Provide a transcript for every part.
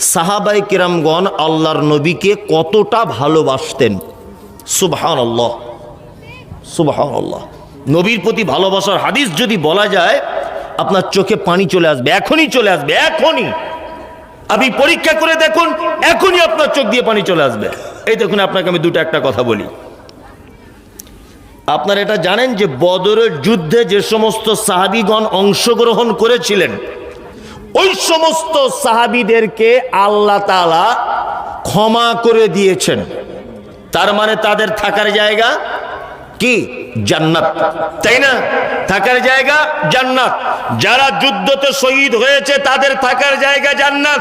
সাহাবাই কিরামগণ আল্লাহর নবীকে কতটা ভালোবাসতেন। সুবহান আল্লাহ সুবহান আল্লাহ নবীর প্রতি ভালোবাসার হাদিস যদি বলা যায়, আপনার চোখে পানি চলে আসবে, এখনই চলে আসবে, এখনই। আপনি পরীক্ষা করে দেখুন, এখনই আপনার চোখ দিয়ে পানি চলে আসবে। এই দেখুন, আপনাকে আমি দুটো একটা কথা বলি। আপনারা এটা জানেন যে বদরের যুদ্ধে যে সমস্ত সাহাবিগণ অংশগ্রহণ করেছিলেন ওই সমস্ত সাহাবিদেরকে আল্লাহ তাআলা ক্ষমা করে দিয়েছেন। তার মানে তাদের থাকার জায়গা কি? জান্নাত। তাই না? থাকার জায়গা জান্নাত। যারা যুদ্ধতে শহীদ হয়েছে, তাদের থাকার জায়গা জান্নাত।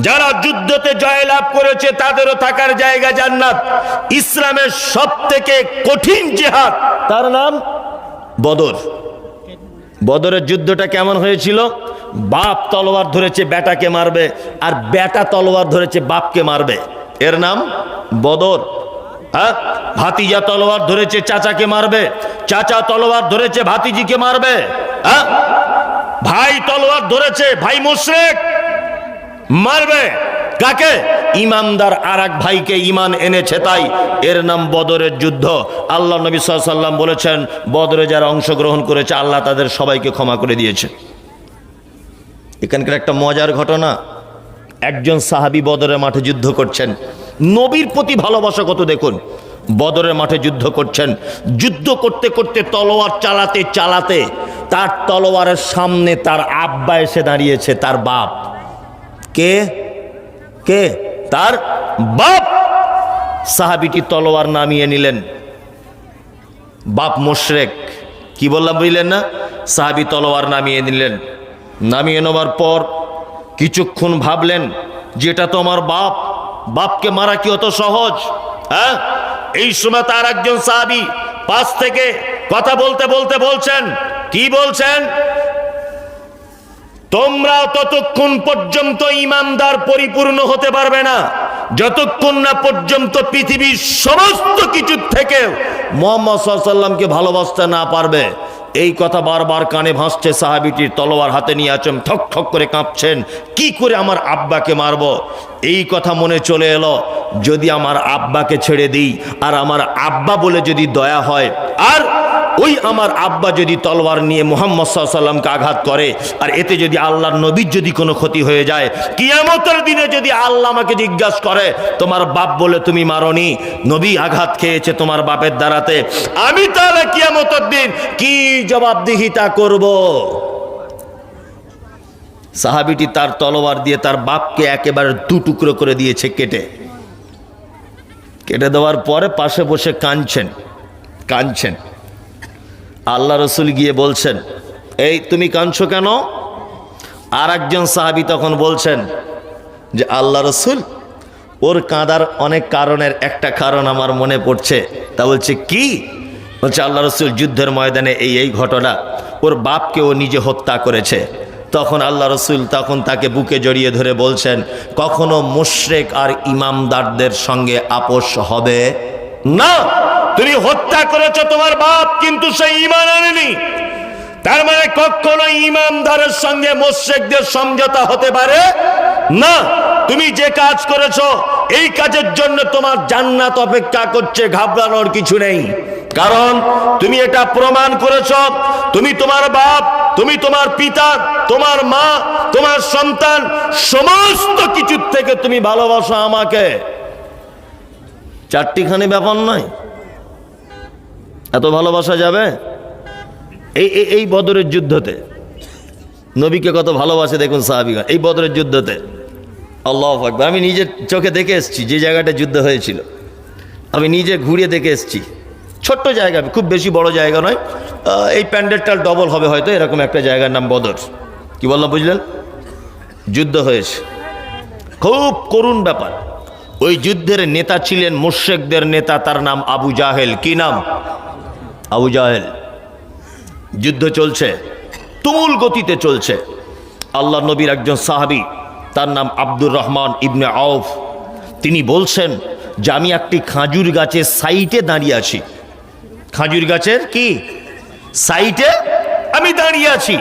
যারা যুদ্ধতে জয়লাভ করেছে, তাদেরও থাকার জায়গা জান্নাত। ইসলামের সব থেকে কঠিন জেহাদ, তার নাম বদর। বদরের যুদ্ধটা কেমন হয়েছিল? বাপ তলোয়ার ধরেছে, বেটাকে মারবে, আর বেটা তলোয়ার ধরেছে, বাপকে মারবে। এর নাম? বদর। হ্যাঁ? ভাতিজা তলোয়ার ধরেছে, চাচাকে মারবে। চাচা তলোয়ার ধরেছে, ভাতিজিকে মারবে। হ্যাঁ? ভাই তলোয়ার ধরেছে, ভাই মুশরেক, মারবে। কাকে? ইমানদার আর এক ভাইকে ইমান এনেছে তাই। এর নাম বদরের যুদ্ধ। আল্লাহ নবী সাল্লাম বলেছেন, বদরে যারা অংশগ্রহণ করেছে, আল্লাহ তাদের সবাইকে ক্ষমা করে দিয়েছে। এখানকার একটা মজার ঘটনা, একজন সাহাবি বদরের মাঠে যুদ্ধ করছেন। নবীর প্রতি ভালোবাসা কত দেখুন? বদরের মাঠে যুদ্ধ করছেন। যুদ্ধ করতে করতে তলোয়ার চালাতে চালাতে তার তলোয়ারের সামনে তার আব্বা এসে দাঁড়িয়েছে, তার বাপ। কে? কে? তার বাপ। সাহাবিটি তলোয়ার নামিয়ে নিলেন। বাপ মোশরেক। কি বললাম বুঝলেন না? সাহাবি তলোয়ার নামিয়ে নিলেন। নামিয়ে নেওয়ার পর কিছুক্ষণ ভাবলেন, যেটা তো আমার বাপ, বাপকে মারা কি অত সহজ হ্যাঁ? এই সময় তার একজন সাহাবি পাশ থেকে কথা বলতে বলতে বলছেন। কি বলছেন? তোমরা ততক্ষণ পর্যন্ত ইমানদার পরিপূর্ণ হতে পারবে না। যতক্ষণ না পর্যন্ত পৃথিবীর সমস্ত কিছুর থেকে মোহাম্মদ সাল্লামকে ভালোবাসতে না পারবে। এই কথা বারবার কানে ভাসছে, সাহাবিটির তলোয়ার হাতে নিয়ে আছেন ঠক ঠক করে কাঁপছেন, কি করে আমার আব্বাকে মারব? এই কথা মনে চলে এলো, যদি আমার আব্বাকে ছেড়ে দিই, আর আমার আব্বা বলে যদি দয়া হয়, আর ওই আমার আব্বা যদি তলোয়ার নিয়ে মোহাম্মদ সাল্লামকে আঘাত করে, আর এতে যদি আল্লাহর নবীর যদি কোনো ক্ষতি হয়ে যায়, কিয়ামতের দিনে যদি আল্লাহ আমাকে জিজ্ঞাসা করে, তোমার বাপ বলে তুমি মারনি, নবী আঘাত খেয়েছে তোমার বাপের দ্বারাতে, আমি তাহলে কিয়ামতের দিন কি জবাবদিহিতা করব? সাহাবিটি তার তলোয়ার দিয়ে তার বাপকে একেবারে দু টুকরো করে দিয়েছে কেটে। কেটে দেওয়ার পরে পাশে বসে কাঁদছেন কাঁদছেন। আল্লাহ রসুল গিয়ে বলছেন, এই তুমি কাঁদছ কেন? আর একজন সাহাবি তখন বলছেন যে, আল্লাহ রসুল, ওর কাঁদার অনেক কারণের একটা কারণ আমার মনে পড়ছে। তা বলছে, কি? বলছে, আল্লাহ রসুল যুদ্ধের ময়দানে এই এই ঘটনা, ওর বাপকে ও নিজে হত্যা করেছে। তখন আল্লাহ রসুল তখন তাকে বুকে জড়িয়ে ধরে বলছেন, কখনো মুশরেক আর ইমামদারদের সঙ্গে আপোষ হবে না। তুমি হত্যা করেছ তোমার বাপ, কিন্তু সেই ইমান আনেনি। তার মানে কখনো ইমামদারের সঙ্গে মোশেকদের সমঝোতা হতে পারে? না, তুমি যে কাজ করেছ, এই কাজের জন্য তোমার জান্নাত অপেক্ষা করছে, ঘাবড়ানোর কিছু নেই। কারণ তুমি এটা প্রমাণ করেছ, তুমি তোমার বাপ, তুমি তোমার পিতা, তোমার মা, তোমার সন্তান, সমস্ত কিছুর থেকে তুমি ভালোবাসো আমাকে। চারটিখানি ব্যাপার নয়। এত ভালোবাসা যাবে? এই, এই- বদরের যুদ্ধতে। নবীকে কত ভালোবাসে দেখুন সাহাবিগণ এই বদরের যুদ্ধতে। আল্লাহ আকবর। আমি নিজের চোখে দেখে এসেছি যে জায়গাটা যুদ্ধ হয়েছিল। আমি নিজে ঘুরিয়ে দেখে এসেছি। ছোট্ট জায়গা, খুব বেশি বড় জায়গা নয়। এই প্যান্ডেলটা ডবল হবে হয়তো, এরকম একটা জায়গার নাম বদর। কি বললাম, বুঝলেন? যুদ্ধ হয়েছে। খুব করুণ ব্যাপার। ওই যুদ্ধের নেতা ছিলেন মুর্শেকদের নেতা, তার নাম আবু জাহেল। কি নাম? আবু জাহেল, যুদ্ধ চলছে, তুমুল গতিতে চলছে। আল্লাহ নবীর একজন সাহাবি, তার নাম আব্দুর রহমান ইবনে আউফ, তিনি বলছেন যে আমি একটি খাজুর গাছের সাইটে দাঁড়িয়ে আছি। খাজুর গাছের কি? সাইটে আমি দাঁড়িয়ে আছি।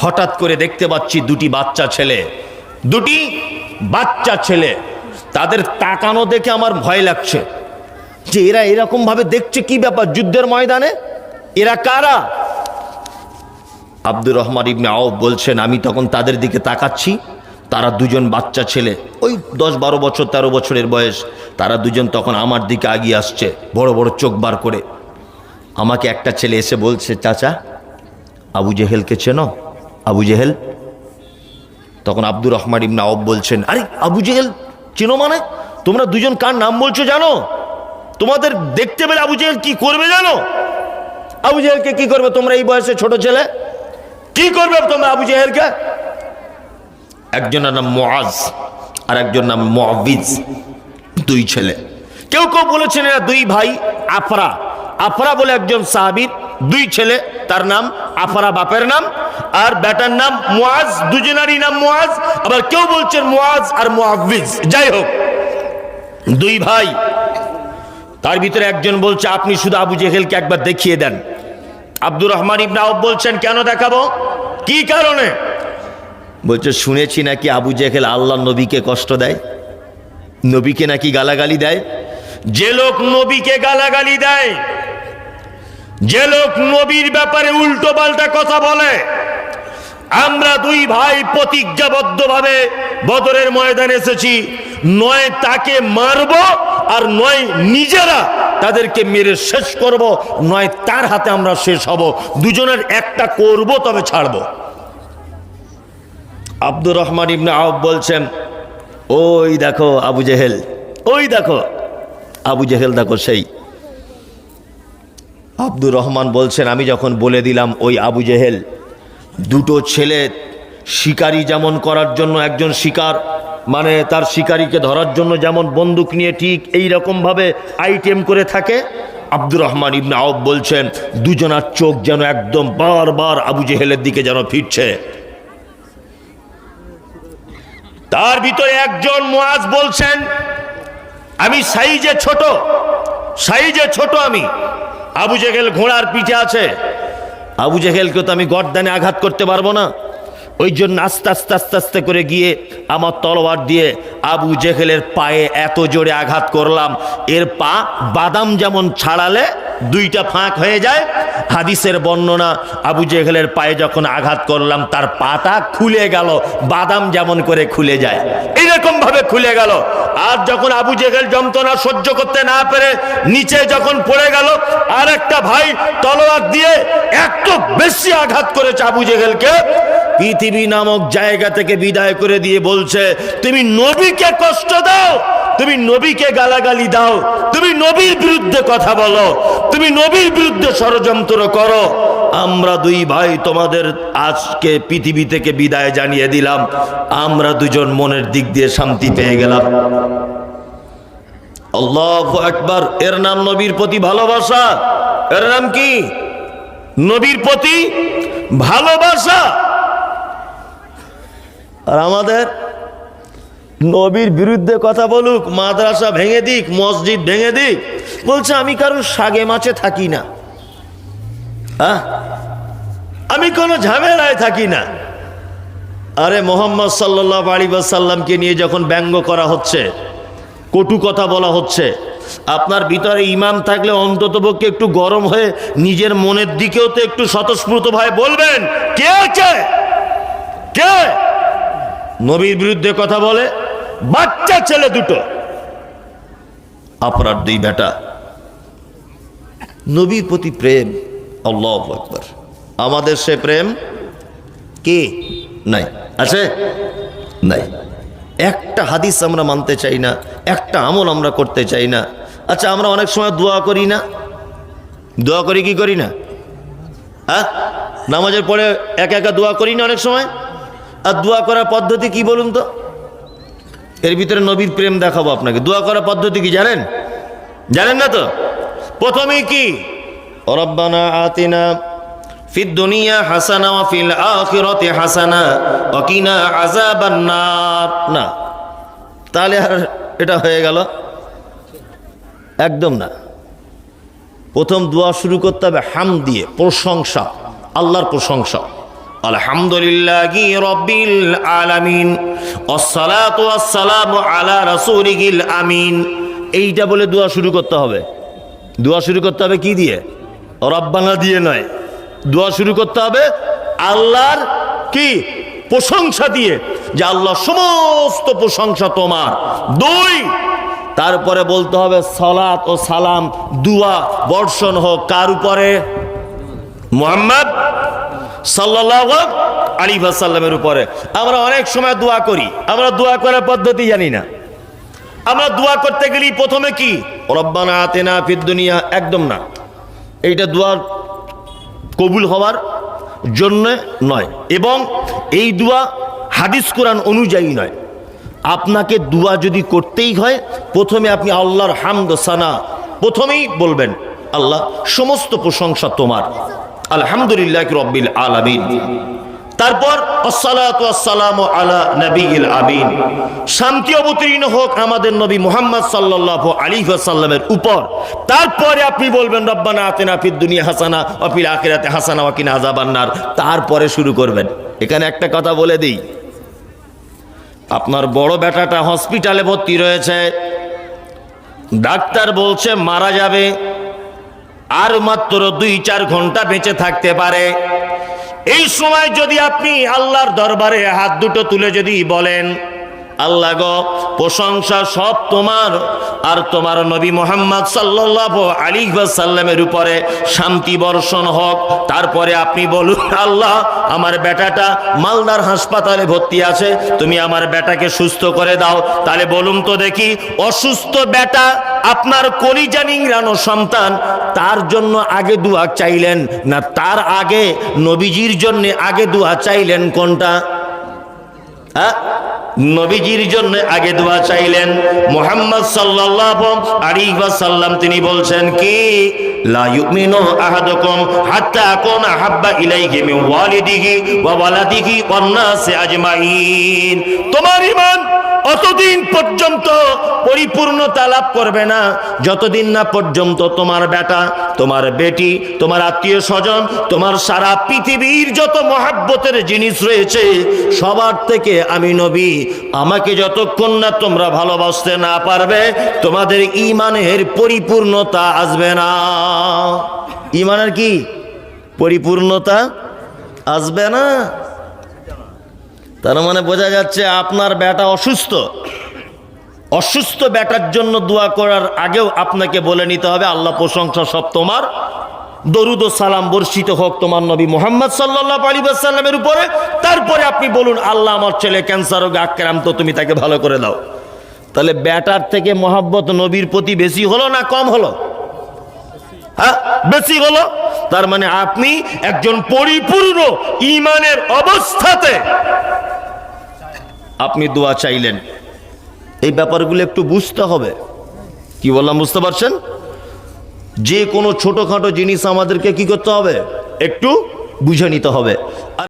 হঠাৎ করে দেখতে পাচ্ছি দুটি বাচ্চা ছেলে, দুটি বাচ্চা ছেলে, তাদের তাকানো দেখে আমার ভয় লাগছে। যে এরা এরকম ভাবে দেখছে কি ব্যাপার যুদ্ধের ময়দানে? এরা কারা? আব্দুর রহমান ইবনে আউফ বলছেন, আমি তখন তাদের দিকে তাকাচ্ছি। তারা দুজন বাচ্চা ছেলে। ওই দশ বারো বছর, তেরো বছরের বয়স। তারা দুজন তখন আমার দিকে আগিয়ে আসছে, বড় বড় চোখ বার করে। আমাকে একটা ছেলে এসে বলছে, চাচা, আবু জেহেলকে চেনো? আবু জেহেল? তখন আব্দুর রহমান ইবনে আউফ বলছেন, আরে, আবু জেহেল চেনো মানে? তোমরা দুজন কার নাম বলছো জানো? তোমাদের দেখতে পেলে আবু জেহেল কি করবে জানো? আবু জেহেলকে কি করবে তোমরা এই বয়সে ছোট ছেলে? কি করবে তোমরা আবু জেহেলকে? একজনের নাম মোয়াজ আর একজন নাম মুআবিজ, দুই ছেলে। কেউ কেউ বলেছেন এরা দুই ভাই, আফরা। আফরা বলে একজন সাহাবীর, দুই ছেলে, তার নাম আফরা বাপের নাম, আর বেটার নাম মোয়াজ দুজনারই নাম মোয়াজ আবার কেউ বলছেন মোয়াজ আর মুআবিজ। যাই হোক, দুই ভাই তার ভিতরে একজন বলছে, আপনি শুধু আবু জেহেলকে একবার দেখিয়ে দেন। আব্দুর রহমান ইবনে আউফ বলছেন, কেন দেখাবো? কি কারণে? বলছে, শুনেছি নাকি আবু জেহেল আল্লাহ নবীকে কষ্ট দেয়? নবীকে নাকি গালাগালি দেয়? যে লোক নবীকে গালাগালি দেয়, যে লোক নবীর ব্যাপারে উল্টো পাল্টা কথা বলে, আমরা দুই ভাই প্রতিজ্ঞাবদ্ধভাবে বদরের ময়দানে এসেছি, নয় তাকে মারব আর নয় নিজেরা তাদেরকে মেরে শেষ করব, নয় তার হাতে আমরা শেষ হব। দুজনের একটা করব, তবে ছাড়ব। আব্দুর রহমান ইবনে আউফ বলছেন, ওই দেখো আবু জেহেল, ওই দেখো আবু জেহেল দেখো সেই। আব্দুর রহমান বলছেন, আমি যখন বলে দিলাম ওই আবু জেহেল, দুটো ছেলে শিকারি যেমন করার জন্য একজন শিকার মানে তার শিকারীকে ধরার জন্য যেমন বন্দুক নিয়ে ঠিক এই রকমভাবে আইটেম করে থাকে, আব্দুর রহমান ইবনে আউফ বলছেন, দুজনার চোখ যেন একদম বারবার আবু জেহেলের দিকে যেন ফিরছে। তার ভিতরে একজন মোয়াজ বলছেন, আমি সাইজে ছোট সাইজে ছোট আমি, আবু জেহেল ঘোড়ার পিঠে আছে। আবু জেহেলকে তো আমি গর্দানে আঘাত করতে পারব না। ওই জন্য আস্তে আস্তে আস্তে আস্তে করে গিয়ে আমার তলোয়ার দিয়ে আবু জেহেলের পায়ে এত জোরে আঘাত করলাম। এর পা বাদাম যেমন ছাড়ালে দুইটা ফাঁক হয়ে যায়। হাদিসের বর্ণনা, আবু জেহেলের পায়ে যখন আঘাত করলাম, তার পাটা খুলে গেল, বাদাম যেমন করে খুলে যায়। এইরকম ভাবে খুলে গেল। আর যখন আবু জেহেল যন্ত্রণা সহ্য করতে না পেরে নিচে যখন পড়ে গেল আর একটা ভাই তলোয়ার দিয়ে এত বেশি আঘাত করেছে আবু জেহেলকে। পৃথিবী নামক জায়গা থেকে বিদায় করে দিয়ে বলছে, তুমি নবীকে কষ্ট দাও, তুমি নবীকে গালাগালি দাও, তুমি নবীর বিরুদ্ধে কথা বলো, তুমি নবীর বিরুদ্ধে ষড়যন্ত্র করো। আমরা দুই ভাই তোমাদের আজকে পৃথিবী থেকে বিদায় জানিয়ে দিলাম। আমরা দুজন মনের দিক দিয়ে শান্তি পেয়ে গেলাম। আল্লাহ একবার এর নাম নবীর প্রতি ভালোবাসা। এর নাম কি? নবীর প্রতি ভালোবাসা। আর আমাদের নবীর বিরুদ্ধে কথা বলুক, মাদ্রাসা ভেঙে দিক, মসজিদ ভেঙে দিক, বলছে, আমি কারোর সাগে মাছে থাকি না। হ্যাঁ আমি কোনো ঝামেলায় থাকি না। আরে মোহাম্মদ সাল্লাহ আলী সাল্লামকে নিয়ে যখন ব্যঙ্গ করা হচ্ছে, কটু কথা বলা হচ্ছে, আপনার ভিতরে ইমাম থাকলে অন্তত পক্ষে একটু গরম হয়ে নিজের মনের দিকেও তো একটু স্বতঃস্ফূর্ত ভাই বলবেন। কে কে? কে? নবীর বিরুদ্ধে কথা বলে, বাচ্চা ছেলে দুটো, আপনার দুই বেটা। নবীর প্রতি প্রেম, আল্লাহ আকবর। আমাদের সে প্রেম কি? নাই। আছে? নাই। একটা হাদিস আমরা মানতে চাই না, একটা আমল আমরা করতে চাই না। আচ্ছা আমরা অনেক সময় দোয়া করি না। দোয়া করি কি করি না? হ্যাঁ? নামাজের পরে একা একা দোয়া করি না অনেক সময়? আর দোয়া করার পদ্ধতি কি বলুন তো? এর ভিতরে নবীর প্রেম দেখাবো আপনাকে। দোয়া করার পদ্ধতি কি জানেন? জানেন না তো? প্রথমেই কি? রব্বানা আতিনা ফিদ দুনিয়া হাসানা ওয়া ফিল আখিরাতি হাসানা ওয়া কিনা আযাবান নার। না। তাহলে আর এটা হয়ে গেল? একদম না। প্রথম দোয়া শুরু করতে হবে হাম দিয়ে, প্রশংসা, আল্লাহর প্রশংসা। আলহামদুলিল্লাহি রব্বিল আলামিন আসসালাতু ওয়াসসালামু আলা রাসূলিল আমিন। এইটা বলে দোয়া শুরু করতে হবে। দোয়া শুরু করতে হবে কি দিয়ে? রব্বানা দিয়ে নয়। দোয়া শুরু করতে হবে আল্লাহর কি? প্রশংসা দিয়ে। যে আল্লাহ সমস্ত প্রশংসা তোমার। দুই, তারপরে বলতে হবে সালাত ও সালাম, দুয়া, বর্ষণ হোক। কার উপরে? মোহাম্মদ সাল্লাহ আলী সাল্লামের উপরে। আমরা অনেক সময় দোয়া করি। আমরা দোয়া করার পদ্ধতি জানি না। আমরা দোয়া করতে গেলি প্রথমে কি? রব্বানা আতেনা দুনিয়া, একদম না। এইটা দোয়ার কবুল হওয়ার জন্য নয়। এবং এই দোয়া হাদিস কোরআন অনুযায়ী নয়। আপনাকে দোয়া যদি করতেই হয়, প্রথমে আপনি আল্লাহর হামদ সানা প্রথমেই বলবেন, আল্লাহ, সমস্ত প্রশংসা তোমার। আলহামদুলিল্লাহ রব্বিল আলামিন। তারপর আলা শান্তি অবতীর্ণ হোক আমাদের নবী মুহাম্মদ সাল্লাল্লাহু আলাইহি ওয়াসাল্লামের উপর। তারপরে আপনি বলবেন, রব্বানা আতিনা ফিদ দুনিয়া হাসানা ওয়া ফিল আখিরাতি হাসানা ওয়া কিনা আযাবান তারপরে শুরু করবেন। এখানে একটা কথা বলে দিই। আপনার বড় বেটাটা হসপিটালে ভর্তি রয়েছে। ডাক্তার বলছে, মারা যাবে। আর মাত্র দুই, চার ঘণ্টা বেঁচে থাকতে পারে। এই সময় যদি আপনি আল্লাহর দরবারে হাত দুটো তুলে যদি বলেন, আল্লাহ গ, প্রশংসা সব তোমার, আর তোমার নবী মোহাম্মদ সাল্লাহ আলী সাল্লামের উপরে শান্তি বর্ষণ হোক। তারপরে আপনি বলুন, আল্লাহ, আমার বেটাটা মালদার হাসপাতালে ভর্তি আছে, তুমি আমার বেটাকে সুস্থ করে দাও। তাহলে বলুন তো দেখি, অসুস্থ বেটা আপনার কলিজা নিংড়ানো সন্তান, তার জন্য আগে দোয়া চাইলেন না তার আগে, নবীজির জন্য আগে দোয়া চাইলেন কোনটা? হ্যাঁ? নবীজির জন্য আগে দোয়া চাইলেন। মোহাম্মদ ওয়াসাল্লাম, তিনি বলছেন কি? তোমার ঈমান অতদিন পর্যন্ত পরিপূর্ণতা লাভ করবে না। যতদিন না পর্যন্ত তোমার বেটা, তোমার বেটি, তোমার আত্মীয় স্বজন, তোমার সারা পৃথিবীর যত মহাব্বতের জিনিস রয়েছে, সবার থেকে আমি নবী, আমাকে যতক্ষণ না তোমরা ভালোবাসতে না পারবে, তোমাদের ইমানের পরিপূর্ণতা আসবে না। ইমানের কি? পরিপূর্ণতা আসবে না। তার মানে বোঝা যাচ্ছে আপনার বেটা অসুস্থ। অসুস্থ বেটার জন্য দোয়া করার আগেও আপনাকে বলে নিতে হবে, আল্লাহ প্রশংসা সব তোমার। দরুদ সালাম বর্ষিত হোক তোমার নবী মোহাম্মদ সাল্লাহ আলী সাল্লামের উপরে। তারপরে আপনি বলুন, আল্লাহ আমার ছেলে ক্যান্সার রোগে আক্রান্ত, তুমি তাকে ভালো করে দাও। তাহলে ব্যাটার থেকে মোহাব্বত নবীর প্রতি বেশি হলো না কম হলো? হ্যাঁ বেশি হলো। তার মানে আপনি একজন পরিপূর্ণ ইমানের অবস্থাতে আপনি দোয়া চাইলেন। এই ব্যাপারগুলো একটু বুঝতে হবে। কি বললাম, বুঝতে পারছেন? যে কোনো ছোটখাটো জিনিস আমাদেরকে কি করতে হবে? একটু বুঝে নিতে হবে।